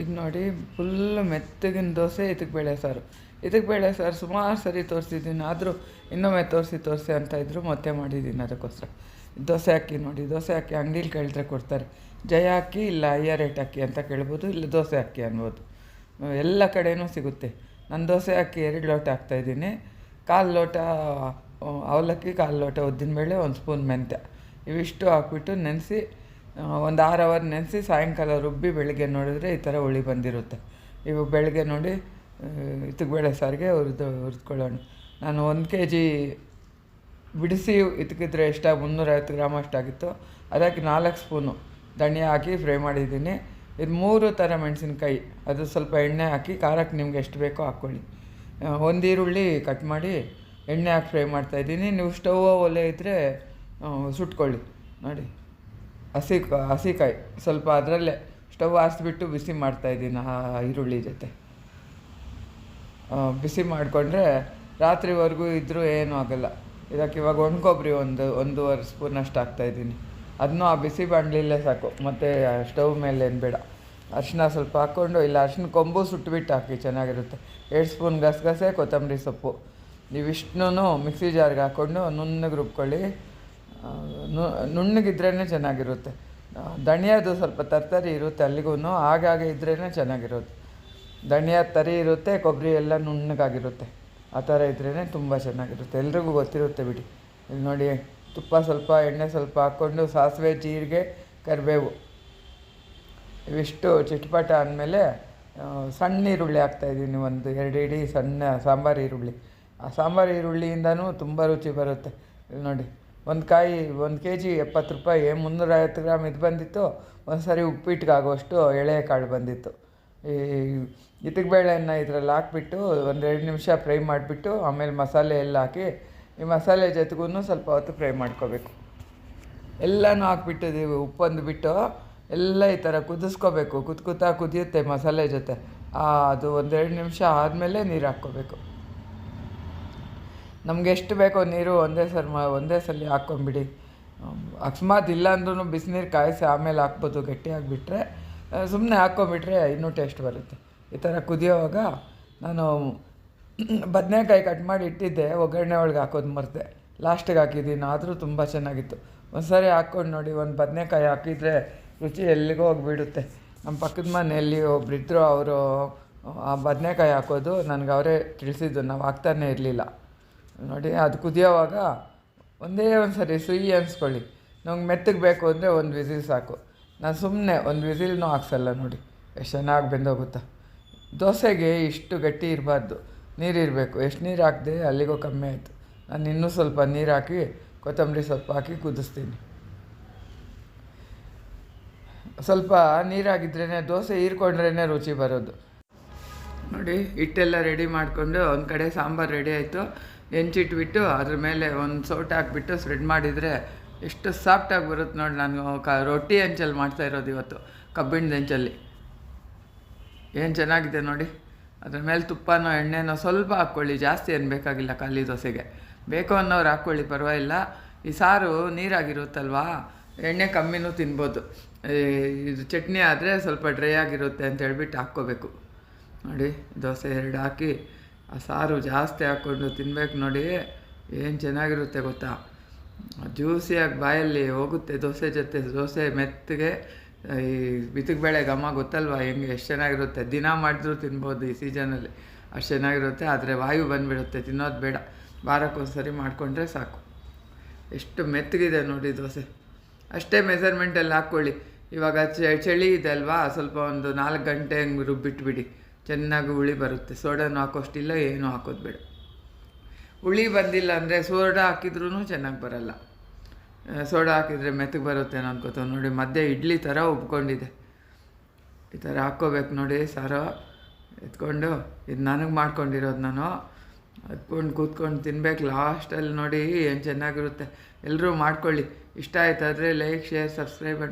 ಈಗ ನೋಡಿ ಫುಲ್ ಮೆತ್ತಗಿನ ದೋಸೆ ಇದಕ್ಕೆ ಬೇಳೆ ಸಾರು. ಇದಕ್ಕೆ ಬೇಳೆ ಸಾರು ಸುಮಾರು ಸರಿ ತೋರಿಸಿದ್ದೀನಿ. ಆದರೂ ಇನ್ನೊಮ್ಮೆ ತೋರಿಸಿ ತೋರಿಸಿ ಅಂತ ಇದ್ದರು ಮತ್ತೆ ಮಾಡಿದ್ದೀನಿ ಅದಕ್ಕೋಸ್ಕರ. ದೋಸೆ ಹಾಕಿ ನೋಡಿ, ದೋಸೆ ಹಾಕಿ ಅಂಗಡೀಲಿ ಕೇಳಿದ್ರೆ ಕೊಡ್ತಾರೆ. ಜಯ ಹಾಕಿ ಇಲ್ಲ ಅಯ್ಯ ರೇಟ್ ಹಾಕಿ ಅಂತ ಕೇಳ್ಬೋದು, ಇಲ್ಲ ದೋಸೆ ಹಾಕಿ ಅನ್ಬೋದು. ಎಲ್ಲ ಕಡೆಯೂ ಸಿಗುತ್ತೆ. ನಾನು ದೋಸೆ ಹಾಕಿ ಎರಡು ಲೋಟ ಹಾಕ್ತಾಯಿದ್ದೀನಿ ಕಾಲು ಲೋಟ, ಅವಲಕ್ಕಿ ಕಾಲು ಲೋಟ ಉದ್ದಿನ ಉದ್ದಿನಬೇಳೆ ಒಂದು ಸ್ಪೂನ್ ಮೆಂತ್ಯ. ಇವಿಷ್ಟು ಹಾಕ್ಬಿಟ್ಟು ನೆನೆಸಿ ಒಂದು ಆರು ಅವರ್ ನೆನೆಸಿ ಸಾಯಂಕಾಲ ರುಬ್ಬಿ ಬೆಳಗ್ಗೆ ನೋಡಿದ್ರೆ ಈ ಥರ ಹುಳಿ ಬಂದಿರುತ್ತೆ. ಇವು ಬೆಳಗ್ಗೆ ನೋಡಿ ಇದಕ್ಕೆ ಬೇಳೆ ಸಾರಿಗೆ ಹುರಿದು, ಹುರಿದ್ಕೊಳ್ಳೋಣ. ನಾನು ಒಂದು ಕೆ ಜಿ ಬಿಡಿಸಿ ಇದಕ್ಕಿದ್ರೆ ಎಷ್ಟಾಗಿ ಮುನ್ನೂರೈವತ್ತು ಗ್ರಾಮ್ ಅಷ್ಟಾಗಿತ್ತು. ಅದಕ್ಕೆ ನಾಲ್ಕು ಸ್ಪೂನು ಧನಿಯಾ ಹಾಕಿ ಫ್ರೈ ಮಾಡಿದ್ದೀನಿ. ಇದು ಮೂರು ಥರ ಮೆಣಸಿನ್ಕಾಯಿ. ಅದು ಸ್ವಲ್ಪ ಎಣ್ಣೆ ಹಾಕಿ, ಖಾರಕ್ಕೆ ನಿಮ್ಗೆ ಎಷ್ಟು ಬೇಕೋ ಹಾಕ್ಕೊಳ್ಳಿ. ಒಂದು ಈರುಳ್ಳಿ ಕಟ್ ಮಾಡಿ ಎಣ್ಣೆ ಹಾಕಿ ಫ್ರೈ ಮಾಡ್ತಾಯಿದ್ದೀನಿ ನೀವು ಸ್ಟವ್ ಒಲೆ ಇದ್ದರೆ ಸುಟ್ಕೊಳ್ಳಿ. ನೋಡಿ. ಹಸಿ ಹಸಿಕಾಯಿ ಸ್ವಲ್ಪ ಅದರಲ್ಲೇ ಸ್ಟವ್ ಆರಿಸ್ಬಿಟ್ಟು ಬಿಸಿ ಮಾಡ್ತಾಯಿದ್ದೀನಿ ಆ ಈರುಳ್ಳಿ ಜೊತೆ. ಬಿಸಿ ಮಾಡಿಕೊಂಡ್ರೆ ರಾತ್ರಿವರೆಗೂ ಇದ್ದರೂ ಏನೂ ಆಗಲ್ಲ. ಇದಕ್ಕೆ ಇವಾಗ ಒಣಕೊಬ್ಬರಿ ಒಂದು, ಒಂದೂವರೆ ಸ್ಪೂನ್ ಅಷ್ಟು ಹಾಕ್ತಾಯಿದ್ದೀನಿ ಅದನ್ನೂ ಆ ಬಿಸಿ ಬಾಣಲಿಲ್ಲೇ ಸಾಕು, ಮತ್ತು ಸ್ಟವ್ ಮೇಲೆ ಏನು ಬೇಡ. ಅರಿಶಿನ ಸ್ವಲ್ಪ ಹಾಕ್ಕೊಂಡು, ಇಲ್ಲ ಅರಿಶಿನ ಕೊಂಬು ಸುಟ್ಟುಬಿಟ್ಟು ಹಾಕಿ, ಚೆನ್ನಾಗಿರುತ್ತೆ. ಎರಡು ಸ್ಪೂನ್ ಗಸಗಸೆ ಕೊತ್ತಂಬರಿ ಸೊಪ್ಪು. ಇವಿಷ್ಟನ್ನೂ ಮಿಕ್ಸಿ ಜಾರ್ಗೆ ಹಾಕ್ಕೊಂಡು ನುಣ್ಣಗೆ ರುಬ್ಕೊಳ್ಳಿ. ನುಣ್ಣಗಿದ್ರೇ ಚೆನ್ನಾಗಿರುತ್ತೆ. ಧನಿಯಾದು ಸ್ವಲ್ಪ ತರ್ತರಿ ಇರುತ್ತೆ ಅಲ್ಲಿಗೂ ಆಗಾಗ ಇದ್ರೇ ಚೆನ್ನಾಗಿರುತ್ತೆ. ಧನಿಯಾ ತರಿ ಇರುತ್ತೆ, ಕೊಬ್ಬರಿ ಎಲ್ಲ ನುಣ್ಣಗಾಗಿರುತ್ತೆ. ಆ ಥರ ಇದ್ರೇ ತುಂಬ ಚೆನ್ನಾಗಿರುತ್ತೆ. ಎಲ್ರಿಗೂ ಗೊತ್ತಿರುತ್ತೆ ಬಿಡಿ. ಇಲ್ಲಿ ನೋಡಿ, ತುಪ್ಪ ಸ್ವಲ್ಪ, ಎಣ್ಣೆ ಸ್ವಲ್ಪ ಹಾಕ್ಕೊಂಡು ಸಾಸಿವೆ, ಜೀರಿಗೆ, ಕರಿಬೇವು. ಇವಿಷ್ಟು ಚಿಟ್ಪಟ ಆದಮೇಲೆ ಸಣ್ಣ ಈರುಳ್ಳಿ ಹಾಕ್ತಾಯಿದ್ದೀನಿ ಒಂದು ಎರಡು ಇಡೀ ಸಣ್ಣ ಸಾಂಬಾರು ಈರುಳ್ಳಿ. ಆ ಸಾಂಬಾರು ಈರುಳ್ಳಿಯಿಂದನೂ ತುಂಬ ರುಚಿ ಬರುತ್ತೆ. ಇಲ್ಲಿ ನೋಡಿ ಒಂದು ಕಾಯಿ, ಒಂದು ಕೆ ಜಿ ಎಪ್ಪತ್ತು ರೂಪಾಯಿ ಮುನ್ನೂರೈವತ್ತು ಗ್ರಾಮ್ ಇದು ಬಂದಿತ್ತು ಒಂದು ಸರಿ ಎಳೆ ಕಾಳು ಬಂದಿತ್ತು. ಈ ಇದಕ್ಕೆ ಬೇಳೆಯನ್ನು ಇದ್ರಲ್ಲಿ ಹಾಕ್ಬಿಟ್ಟು ಒಂದೆರಡು ನಿಮಿಷ ಫ್ರೈ ಮಾಡಿಬಿಟ್ಟು ಆಮೇಲೆ ಮಸಾಲೆ ಎಲ್ಲ ಹಾಕಿ, ಈ ಮಸಾಲೆ ಜೊತೆಗೂ ಸ್ವಲ್ಪ ಹೊತ್ತು ಫ್ರೈ ಮಾಡ್ಕೋಬೇಕು. ಎಲ್ಲನೂ ಹಾಕ್ಬಿಟ್ಟಿದ್ದೀವಿ ಉಪ್ಪೊಂದು ಬಿಟ್ಟು ಎಲ್ಲ ಈ ಥರ ಕುದಿಸ್ಕೋಬೇಕು ಕುದ್ ಕುತ್ತಾ ಕುದಿಯುತ್ತೆ ಮಸಾಲೆ ಜೊತೆ. ಅದು ಒಂದೆರಡು ನಿಮಿಷ ಆದಮೇಲೆ ನೀರು ಹಾಕ್ಕೋಬೇಕು. ನಮ್ಗೆ ಎಷ್ಟು ಬೇಕೋ ನೀರು ಒಂದೇ ಸರ್ ಒಂದೇ ಸಲ ಹಾಕ್ಕೊಂಬಿಡಿ. ಅಕಸ್ಮಾತ್ ಇಲ್ಲ ಅಂದ್ರೂ ಬಿಸಿನೀರು ಕಾಯಿಸಿ ಆಮೇಲೆ ಹಾಕ್ಬೋದು, ಗಟ್ಟಿಯಾಗಿಬಿಟ್ರೆ ಸುಮ್ಮನೆ ಹಾಕ್ಕೊಂಬಿಟ್ರೆ ಇನ್ನೂ ಟೇಸ್ಟ್ ಬರುತ್ತೆ. ಈ ಥರ ಕುದಿಯೋವಾಗ ನಾನು ಬದನೆಕಾಯಿ ಕಟ್ ಮಾಡಿ ಇಟ್ಟಿದ್ದೆ, ಒಗ್ಗರಣೆ ಒಳಗೆ ಹಾಕೋದು ಮರೆತೆ. ಲಾಸ್ಟಿಗೆ ಹಾಕಿದ್ದೀನಿ, ಆದರೂ ತುಂಬ ಚೆನ್ನಾಗಿತ್ತು. ಒಂದು ಸಾರಿ ಹಾಕ್ಕೊಂಡು ನೋಡಿ, ಒಂದು ಬದನೆಕಾಯಿ ಹಾಕಿದರೆ ರುಚಿ ಎಲ್ಲಿಗೋ ಹೋಗಿಬಿಡುತ್ತೆ. ನಮ್ಮ ಪಕ್ಕದ ಮನೆಯಲ್ಲಿ ಒಬ್ಬರಿದ್ದರು ಅವರು, ಆ ಬದನೆಕಾಯಿ ಹಾಕೋದು ನನಗೆ ಅವರೇ ತಿಳಿಸಿದ್ದು, ನಾವು ಹಾಕ್ತಾನೆ ಇರಲಿಲ್ಲ. ನೋಡಿ, ಅದು ಕುದಿಯೋವಾಗ ಒಂದೇ ಒಂದು ಸರಿ ಸಿಹಿ ಅನ್ಸ್ಕೊಳ್ಳಿ. ನಮ್ಗೆ ಮೆತ್ತಗೆ ಬೇಕು ಅಂದರೆ ಒಂದು ವಿಸಿಲ್ ಸಾಕು. ನಾನು ಸುಮ್ಮನೆ ಒಂದು ವಿಸಿಲ್ನೂ ಹಾಕ್ಸಲ್ಲ ನೋಡಿ. ಎಷ್ಟು ಚೆನ್ನಾಗಿ ಬೆಂದೋಗುತ್ತಾ. ದೋಸೆಗೆ ಇಷ್ಟು ಗಟ್ಟಿ ಇರಬಾರ್ದು. ನೀರು ಇರಬೇಕು. ಎಷ್ಟು ನೀರು ಹಾಕಿದೆ ಅಲ್ಲಿಗೂ ಕಮ್ಮಿ ಆಯಿತು. ನಾನು ಇನ್ನೂ ಸ್ವಲ್ಪ ನೀರು ಹಾಕಿ, ಕೊತ್ತಂಬರಿ ಸೊಪ್ಪು ಹಾಕಿ ಕುದಿಸ್ತೀನಿ. ಸ್ವಲ್ಪ ನೀರಾಗಿದ್ರೇ ದೋಸೆ ಹೀರ್ಕೊಂಡ್ರೇ ರುಚಿ ಬರೋದು. ನೋಡಿ, ಹಿಟ್ಟೆಲ್ಲ ರೆಡಿ ಮಾಡಿಕೊಂಡು ಒಂದು ಕಡೆ ಸಾಂಬಾರು ರೆಡಿ ಆಯಿತು. ಹೆಂಚಿಟ್ಬಿಟ್ಟು ಅದ್ರ ಮೇಲೆ ಒಂದು ಸೌಟ್ ಹಾಕ್ಬಿಟ್ಟು ಸ್ಪ್ರೆಡ್ ಮಾಡಿದರೆ ಎಷ್ಟು ಸಾಫ್ಟಾಗಿ ಬರುತ್ತೆ ನೋಡಿ ನಾನು ಕ ರೊಟ್ಟಿ ಹೆಂಚಲ್ಲಿ ಮಾಡ್ತಾ ಇರೋದು ಇವತ್ತು, ಕಬ್ಬಿಣದ ಹೆಂಚಲ್ಲಿ ಏನು ಚೆನ್ನಾಗಿದೆ ನೋಡಿ. ಅದ್ರ ಮೇಲೆ ತುಪ್ಪನೋ, ಎಣ್ಣೆನೋ ಸ್ವಲ್ಪ ಹಾಕ್ಕೊಳ್ಳಿ, ಜಾಸ್ತಿ ಏನು ಬೇಕಾಗಿಲ್ಲ ಖಾಲಿ ದೋಸೆಗೆ. ಬೇಕು ಅನ್ನೋರು ಹಾಕ್ಕೊಳ್ಳಿ, ಪರವಾಗಿಲ್ಲ. ಈ ಸಾರು ನೀರಾಗಿರುತ್ತಲ್ವಾ? ಎಣ್ಣೆ ಕಮ್ಮಿನೂ ತಿನ್ಬೋದು. ಇದು ಚಟ್ನಿ ಆದರೆ ಸ್ವಲ್ಪ ಡ್ರೈ ಆಗಿರುತ್ತೆ ಅಂತ ಹೇಳ್ಬಿಟ್ಟು ಹಾಕ್ಕೋಬೇಕು. ನೋಡಿ, ದೋಸೆ ಎರಡು ಹಾಕಿ. ಆ ಸಾರು ಜಾಸ್ತಿ ಹಾಕ್ಕೊಂಡು ತಿನ್ಬೇಕು ನೋಡಿ, ಏನು ಚೆನ್ನಾಗಿರುತ್ತೆ ಗೊತ್ತಾ? ಜ್ಯೂಸಿಯಾಗಿ ಬಾಯಲ್ಲಿ ಹೋಗುತ್ತೆ ದೋಸೆ ಜೊತೆ. ದೋಸೆ ಮೆತ್ತಗೆ, ಈ ಬಿತ್ತಬೇಳೆ ಘಮ ಗೊತ್ತಲ್ವಾ? ಹೆಂಗೆ ಎಷ್ಟು ಚೆನ್ನಾಗಿರುತ್ತೆ? ದಿನ ಮಾಡಿದ್ರು ತಿನ್ಬೋದು ಈ ಸೀಸನಲ್ಲಿ. ಅಷ್ಟು ಚೆನ್ನಾಗಿರುತ್ತೆ, ಆದರೆ ವಾಯು ಬಂದುಬಿಡುತ್ತೆ. ತಿನ್ನೋದು ಬೇಡ. ವಾರಕ್ಕೊಂದ್ಸರಿ ಮಾಡಿಕೊಂಡ್ರೆ ಸಾಕು. ಎಷ್ಟು ಮೆತ್ತಗಿದೆ ನೋಡಿ ದೋಸೆ. ಅಷ್ಟೇ ಮೆಸರ್ಮೆಂಟಲ್ಲಿ ಹಾಕ್ಕೊಳ್ಳಿ. ಇವಾಗ ಚಳಿ ಇದೆ ಅಲ್ವಾ? ಸ್ವಲ್ಪ ಒಂದು ನಾಲ್ಕು ಗಂಟೆ ಹಂಗೆ ರುಬ್ಬಿಟ್ಬಿಡಿ. ಚೆನ್ನಾಗಿ ಹುಳಿ ಬರುತ್ತೆ. ಸೋಡಾನು ಹಾಕೋಷ್ಟಿಲ್ಲ ಏನೂ ಹಾಕೋದು ಬೇಡ. ಹುಳಿ ಬಂದಿಲ್ಲ ಅಂದರೆ ಸೋಡಾ ಹಾಕಿದ್ರೂ ಚೆನ್ನಾಗಿ ಬರಲ್ಲ. ಸೋಡಾ ಹಾಕಿದರೆ ಮೆತ್ತಗೆ ಬರುತ್ತೆ ಅನ್ಕೋತಾವೆ. ನೋಡಿ, ಮಧ್ಯೆ ಇಡ್ಲಿ ಥರ ಉಬ್ಕೊಂಡಿದೆ. ಈ ಥರ ಹಾಕ್ಕೋಬೇಕು ನೋಡಿ, ಸಾರು ಎತ್ಕೊಂಡು. ಇದು ನನಗೆ ಮಾಡ್ಕೊಂಡಿರೋದು ನಾನು. ಹತ್ಕೊಂಡು ಕೂತ್ಕೊಂಡು ತಿನ್ಬೇಕು ಲಾಸ್ಟಲ್ಲಿ ನೋಡಿ ಏನು ಚೆನ್ನಾಗಿರುತ್ತೆ. ಎಲ್ಲರೂ ಮಾಡ್ಕೊಳ್ಳಿ. ಇಷ್ಟ ಆಯ್ತಾದರೆ ಲೈಕ್, ಶೇರ್, ಸಬ್ಸ್ಕ್ರೈಬ್